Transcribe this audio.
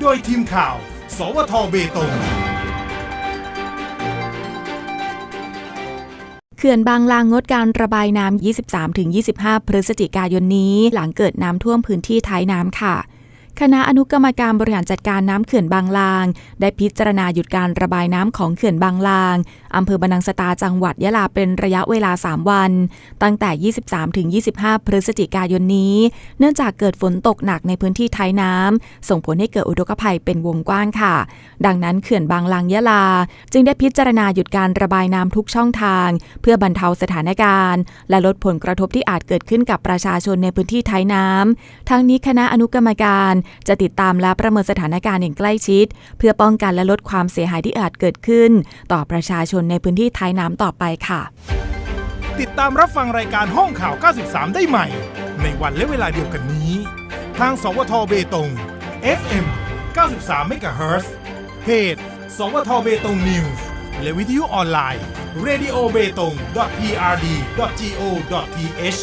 โดยทีมข่าว สวทเบตง เขื่อนบางลางงดการระบายน้ำ 23-25 พฤศจิกายนนี้ หลังเกิดน้ำท่วมพื้นที่ท้ายน้ำค่ะ คณะอนุกรรมการบริหารจัดการน้ำเขื่อนบางลาง ได้พิจารณาหยุดการระบายน้ำของเขื่อนบางลางอำเภอบรรนังสตาจังหวัดยะลาเป็นระยะเวลา 3 วัน ตั้งแต่ 23-25 พฤศจิกายนนี้ เนื่องจากเกิดฝนตกหนักในพื้นที่ท้ายน้ำส่งผลให้เกิดอุทกภัยเป็นวงกว้างค่ะ ดังนั้นเขื่อนบางลางยะลา จึงได้พิจารณาหยุดการระบายน้ำทุกช่องทาง เพื่อบรรเทาสถานการณ์ และลดผลกระทบที่อาจเกิดขึ้นกับประชาชนในพื้นที่ท้ายน้ำทั้งนี้คณะอนุกรรมการจะติดตามและประเมินสถานการณ์อย่างใกล้ชิด เพื่อป้องกันและลดความเสียหายที่อาจเกิดขึ้น ต่อประชาชนในพื้นที่ท้ายน้ำต่อไปค่ะ ติดตามรับฟังรายการห้องข่าว 93 ได้ใหม่ ในวันและเวลาเดียวกันนี้ ทางสวทเบตง FM 93เมกะเฮิรตซ์เพจ สวทเบตงนิวส์และวิทยุออนไลน์ radio b e t o n g prd go th